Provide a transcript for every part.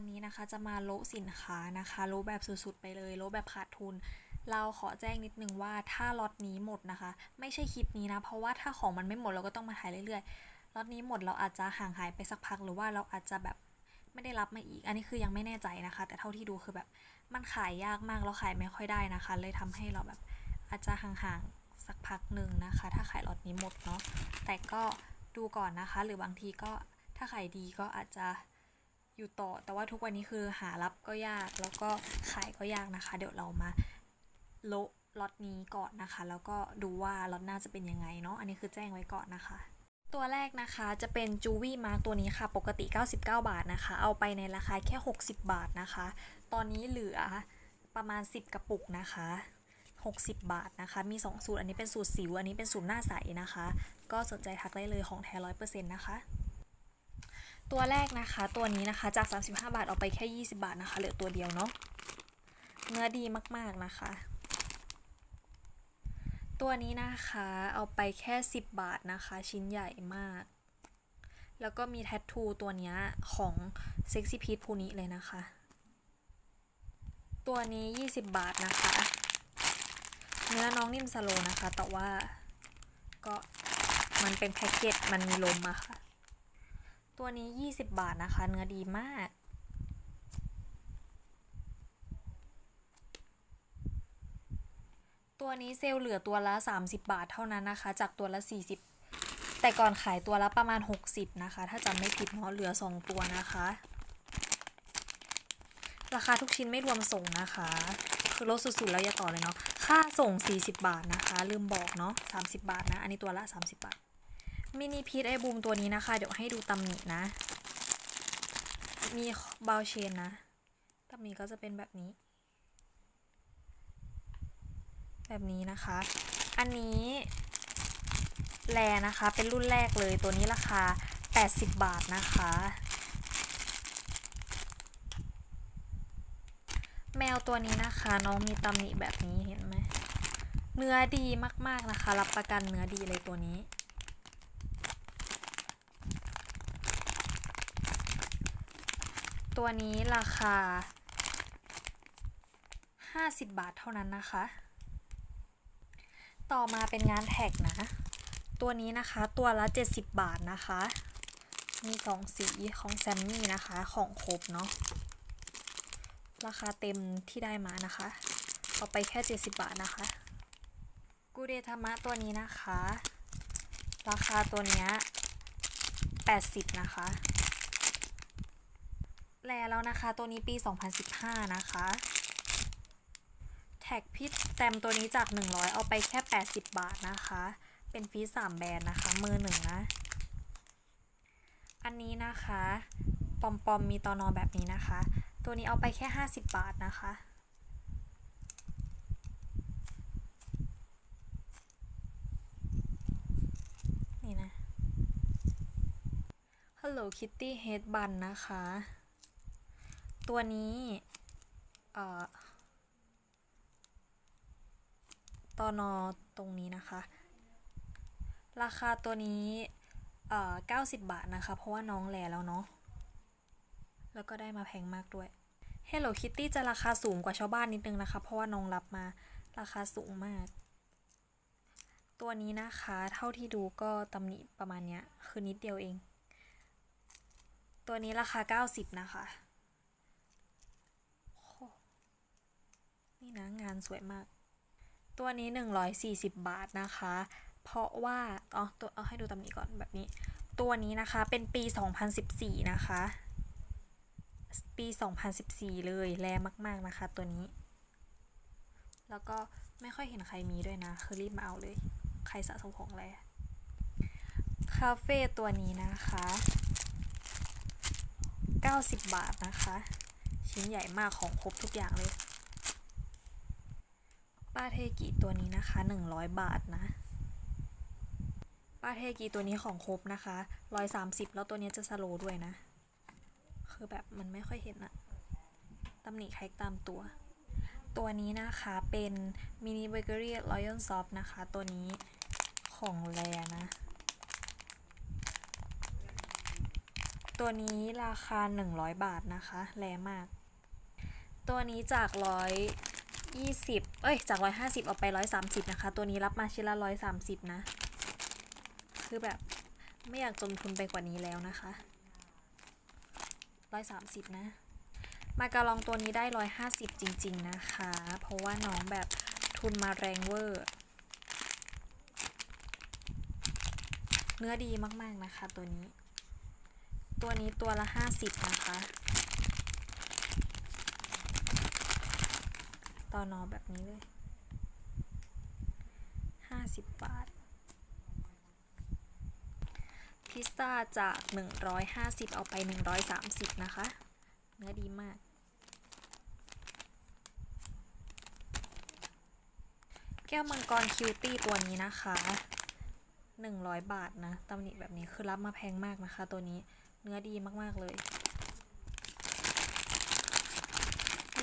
วันนี้นะคะจะมาโละสินค้านะคะโละแบบสุดๆไปเลยโละแบบขาดทุน เราขอแจ้งนิดนึงว่าถ้าล็อตนี้หมดนะคะ ไม่ใช่คลิปนี้นะ เพราะว่าถ้าของมันไม่หมดเราก็ต้องมาถ่ายเรื่อยๆล็อตนี้หมดเราอาจจะห่างหายไปสักพักหรือว่าเราอาจจะแบบไม่ได้รับมาอีก อันนี้คือยังไม่แน่ใจนะคะ แต่เท่าที่ดูคือแบบมันขายยากมากแล้วขายไม่ค่อยได้นะคะ เลยทำให้เราแบบอาจจะห่างๆสักพักหนึ่งนะคะ ถ้าขายล็อตนี้หมดเนาะแต่ก็ดูก่อนนะคะ หรือบางทีก็ถ้าขายดีก็อาจจะ อยู่ต่อ แต่ว่าทุกวันนี้คือหารับก็ยากแล้วก็ขายก็ยากนะคะ เดี๋ยวเรามาโละล็อตนี้ก่อนนะคะ แล้วก็ดูว่าล็อตหน้าจะเป็นยังไงเนาะอันนี้คือแจ้งไว้ก่อนนะคะ ตัวแรกนะคะจะเป็นจูวี่มาร์กตัวนี้ค่ะ ปกติ 99 บาทนะคะ เอาไปในราคาแค่ 60 บาทนะคะ ตอนนี้เหลือประมาณ 10 กระปุกนะคะ60 บาทนะคะ มี 2 สูตร อันนี้เป็นสูตรสิว อันนี้เป็นสูตรหน้าใสนะคะ ก็สนใจทักได้เลยของแท้ร้อยเปอร์เซ็นต์นะคะ ตัวแรกนะคะ ตัวนี้นะคะจาก 35 บาทเอาไปแค่ 20 บาทนะคะเหลือตัวเดียวเนาะเนื้อดีมากๆนะคะ ตัวนี้นะคะเอาไปแค่ 10 บาทนะคะ ชิ้นใหญ่มาก แล้วก็มีแทททูตัวนี้ของ Sexy p e a t พูนี้เลยนะคะ ตัวนี้ 20 บาทนะคะ เนื้อน้องนิ่มสโลนะคะ แต่ว่าก็มันเป็นแพ็กเกจมันมีลมอะค่ะ ตัวนี้ 20 บาทนะคะ เนื้อดีมาก ตัวนี้เซลล์เหลือตัวละ 30 บาทเท่านั้นนะคะ จากตัวละ 40 แต่ก่อนขายตัวละประมาณ 60 นะคะ ถ้าจำไม่ผิดเนาะเหลือ 2 ตัวนะคะ ราคาทุกชิ้นไม่รวมส่งนะคะ คือลดสุดๆแล้วอย่าต่อเลยเนาะ ค่าส่ง 40 บาทนะคะ ลืมบอกเนาะ 30 บาทนะ อันนี้ตัวละ 30 บาท มินิพีทไอบูมตัวนี้นะคะ เดี๋ยวให้ดูตำหนินะ มีบาเชนนะตำหนิก็จะเป็นแบบนี้ แบบนี้นะคะ อันนี้แลนะคะ เป็นรุ่นแรกเลยตัวนี้ราคา 80 บาทนะคะ แมวตัวนี้นะคะ น้องมีตำหนิแบบนี้เห็นไหมเนื้อดีมากๆนะคะ รับประกันเนื้อดีเลยตัวนี้ ตัวนี้ราคา 50 บาทเท่านั้นนะคะ ต่อมาเป็นงานแท็กนะ ตัวนี้นะคะตัวละ 70 บาทนะคะ มีสองสีของแซมมี่นะคะของครบเนาะ ราคาเต็มที่ได้มานะคะเอาไปแค่ 70 บาทนะคะกูเดธรรมะตัวนี้นะคะ ราคาตัวเนี้ย80 นะคะ แลแล้วนะคะ ตัวนี้ปี 2015 นะคะ แท็กพี่แตมตัวนี้จาก 100 เอาไปแค่ 80 บาทนะคะ เป็นฟีสามแบรนด์นะคะ มือหนึ่งนะ อันนี้นะคะ ปอมปอมมีตอนอแบบนี้นะคะ ตัวนี้เอาไปแค่ 50 บาทนะคะนี่นะ Hello Kitty Head Bun นะคะ ตัวนี้เอ่อตอนอตรงนี้นะคะ ราคาตัวนี้เอ่อ90บาทนะคะ เพราะว่าน้องแลแล้วเนาะ แล้วก็ได้มาแพงมากด้วย Hello Kitty จะราคาสูงกว่าชาวบ้านนิดนึงนะคะ เพราะว่าน้องรับมาราคาสูงมาก ตัวนี้นะคะ เท่าที่ดูก็ตำหนิประมาณเนี้ย คือนิดเดียวเอง ตัวนี้ราคา 90 นะคะ โอ้ นี่นะงานสวยมาก ตัวนี้ 140 บาทนะคะ เพราะว่าอ๋อตัวเอาให้ดูตำหนิก่อนแบบนี้ ตัวนี้นะคะเป็นปี 2014 นะคะ ปี 2014 เลยแรงมากๆนะคะ ตัวนี้ แล้วก็ไม่ค่อยเห็นใครมีด้วยนะ คือรีบมาเอาเลย ใครสะสมของแรคาเฟ่ตัวนี้นะคะ 90 บาทนะคะ ชิ้นใหญ่มากของครบทุกอย่างเลย ป้าเทกิตัวนี้นะคะ 100 บาทนะ ป้าเทกิตัวนี้ของครบนะคะ130 แล้วตัวนี้จะสโลด้วยนะ คือแบบมันไม่ค่อยเห็นอะตำหนิใครตามตัว ตัวนี้นะคะเป็นมินิเบเกอรี่รอยัลซอฟนะคะ ตัวนี้ของแลนะ ตัวนี้ราคา 100 บาทนะคะแรมาก ตัวนี้จาก 120 เอ้ย จาก 150 เอาไป 130 นะคะ ตัวนี้รับมาชิ้นละ 130 นะ คือแบบไม่อยากจมทุนไปกว่านี้แล้วนะคะ 130 นะ มาการองตัวนี้ได้ 150 จริง ๆ นะคะ เพราะว่าน้องแบบทุนมาแรงเวอร์ เนื้อดีมาก ๆ นะคะตัวนี้ ตัวนี้ตัวละ 50 นะคะ ตอนอแบบนี้เลย50บาท พิซซ่าจาก 150 เอาไป 130 นะคะ เนื้อดีมาก แก้วมังกรคิวตี้ตัวนี้นะคะ 100 บาทนะตำหนิแบบนี้คือรับมาแพงมากนะคะตัวนี้เนื้อดีมาก ๆ เลย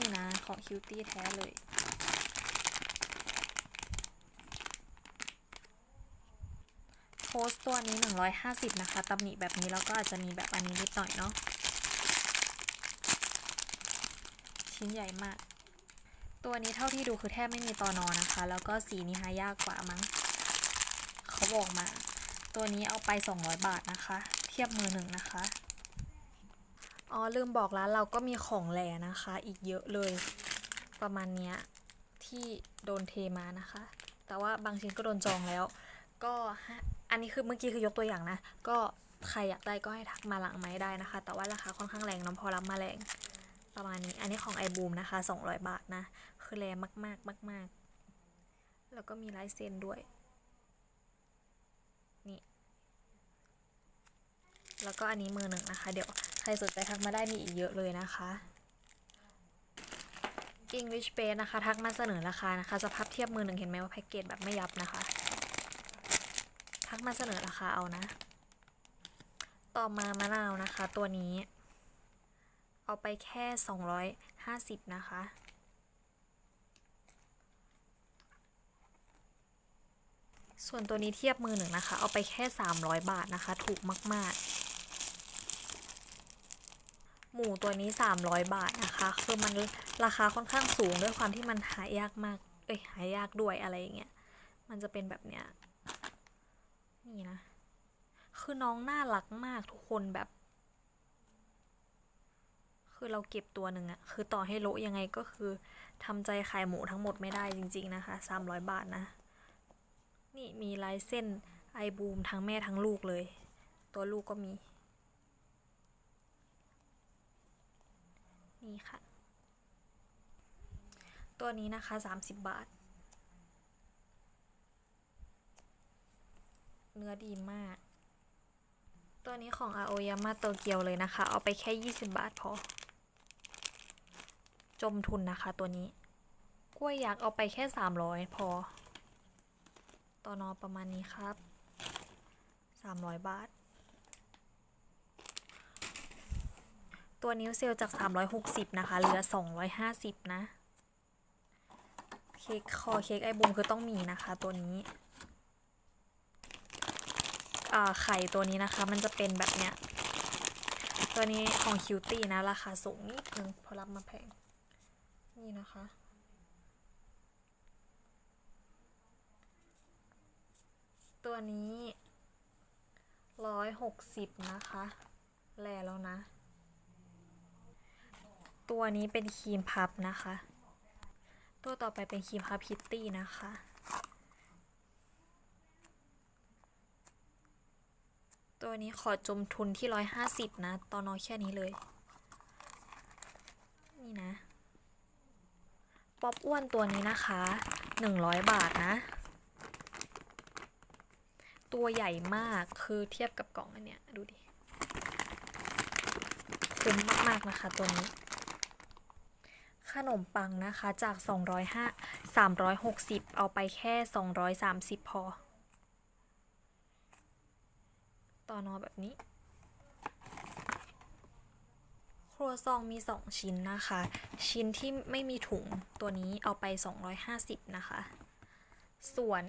นี่นะ ของคิวตี้แท้เลย โพสต,ตัวนี้ 150 นะคะตำหนิแบบนี้แล้วก็อาจจะมีแบบอันนี้นิดหน่อยเนาะ ชิ้นใหญ่มาก ตัวนี้เท่าที่ดูคือแทบไม่มีตอนอนะคะ แล้วก็สีนี้หายากกว่ามั้ง เขาบอกมา ตัวนี้เอาไป 200 บาทนะคะ เทียบมือหนึ่งนะคะ อ๋อลืมบอกร้านเราก็มีของแหลนะคะ อีกเยอะเลย ประมาณเนี้ยที่โดนเทมานะคะ แต่ว่าบางชิ้นก็โดนจองแล้ว ก็ฮะอันนี้คือเมื่อกี้คือยกตัวอย่างนะ ก็ใครอยากได้ก็ให้ทักมาหลังไม้ได้นะคะ แต่ว่าราคาค่อนข้างแรงน้องพอรับมาแรงประมาณนี้ อันนี้ของไอบูมนะคะ 200 บาทนะ คือแรงมากๆมากๆแล้วก็มีลายเซ็นด้วย นี่ แล้วก็อันนี้มือหนึ่งนะคะ เดี๋ยว ครสนใจทักมาได้มีอีกเยอะเลยนะคะ English Base นะคะ ทักมาเสนอราคานะคะสภาพเทียบมือหนึ่งเห็นไหมว่าแพ็กเกจแบบไม่ยับนะคะ ทักมาเสนอราคาเอานะ ต่อมามะนาวนะคะ ตัวนี้ เอาไปแค่ 250 นะคะส่วนตัวนี้เทียบมือหนึ่งนะคะ เอาไปแค่ 300 บาทนะคะ ถูกมาก ๆ หมูตัวนี้ 300 บาทนะคะ คือมันราคาค่อนข้างสูงด้วยความที่มันหายากมากเอ้ยหายากด้วยอะไรอย่างเงี้ย มันจะเป็นแบบเนี้ย นี่นะ คือน้องน่ารักมากทุกคนแบบ คือเราเก็บตัวหนึ่งอะคือต่อให้โละยังไงก็คือทำใจขายหมูทั้งหมดไม่ได้จริง ๆ นะคะ 300 บาทนะ นี่มีลายเส้นไอบูมทั้งแม่ทั้งลูกเลย ตัวลูกก็มี นี่ค่ะ ตัวนี้นะคะ 30 บาท เนื้อดีมาก ตัวนี้ของ Aoyama โตเกียวเลยนะคะ เอาไปแค่ 20 บาทพอ จมทุนนะคะตัวนี้ กล้วยยักษ์เอาไปแค่ 300 พอตอนอประมาณนี้ครับ 300 บาท ตัวนิ้วเซลจาก 360 นะคะ เหลือ 250 นะ เค้กคอเค้กไอบูมคือต้องมีนะคะตัวนี้อ่าไข่ตัวนี้นะคะ มันจะเป็นแบบเนี้ย ตัวนี้ของคิวตี้นะ ราคาสูงนิดนึงพอรับมาแพง นี่นะคะตัวนี้ร้อยหกสิบนะคะ แลแล้วนะ ตัวนี้เป็นครีมพับนะคะ ตัวต่อไปเป็นครีมพับพิตตี้นะคะ ตัวนี้ขอจมทุนที่ร้อยห้าสิบนะ ตอนนอแค่นี้เลย นี่นะ ป๊อปอ้วนตัวนี้นะคะหนึ่งร้อยบาทนะ ตัวใหญ่มาก คือเทียบกับกล่องอันเนี้ย ดูดิ คุ้มมาก ๆ นะคะตัวนี้ ขนมปังนะคะจาก 205 360 เอาไปแค่ 230 พอ ต่อนอแบบนี้ ครัวซองมี 2 ชิ้นนะคะ ชิ้นที่ไม่มีถุงตัวนี้เอาไป 250 นะคะ ส่วน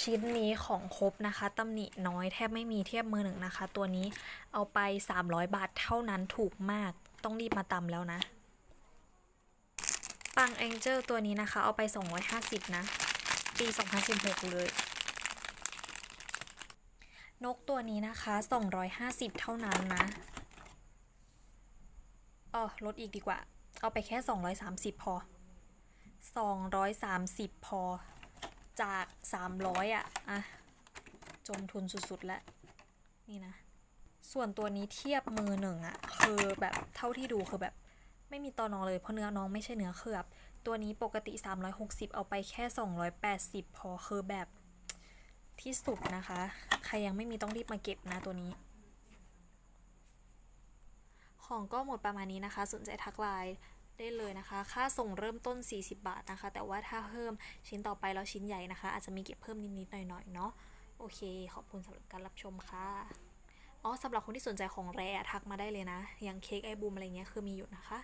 ชิ้นนี้ของครบนะคะตำหนิน้อยแทบไม่มีเทียบมือหนึ่งนะคะ ตัวนี้เอาไป 300 บาทเท่านั้นถูกมากต้องรีบมาตำแล้วนะ ปังแองเจลตัวนี้นะคะ เอาไป 250 นะ ปี 2016 เลย นกตัวนี้นะคะ 250 เท่านั้นนะอ๋อลดอีกดีกว่า เอาไปแค่ 230 พอ 230 พอ จาก 300 อะอะจมทุนสุดๆ แล้ว นี่นะ ส่วนตัวนี้เทียบมือหนึ่งอะคือแบบเท่าที่ดูคือแบบ ไม่มีตอนองเลยเพราะเนื้อน้องไม่ใช่เนื้อเคลือบ ตัวนี้ปกติ 360 เอาไปแค่ 280 พอคือแบบที่สุดนะคะ ใครยังไม่มีต้องรีบมาเก็บนะตัวนี้ ของก็หมดประมาณนี้นะคะ สนใจทักไลน์ได้เลยนะคะ ค่าส่งเริ่มต้น 40 บาทนะคะ แต่ว่าถ้าเพิ่มชิ้นต่อไปแล้วชิ้นใหญ่นะคะ อาจจะมีเก็บเพิ่มนิดๆหน่อยๆเนาะ โอเค ขอบคุณสำหรับการรับชมค่ะอ๋อสำหรับคนที่สนใจของแรอะทักมาได้เลยนะ อย่างเค้กไอบูมอะไรเงี้ยคือมีอยู่นะคะ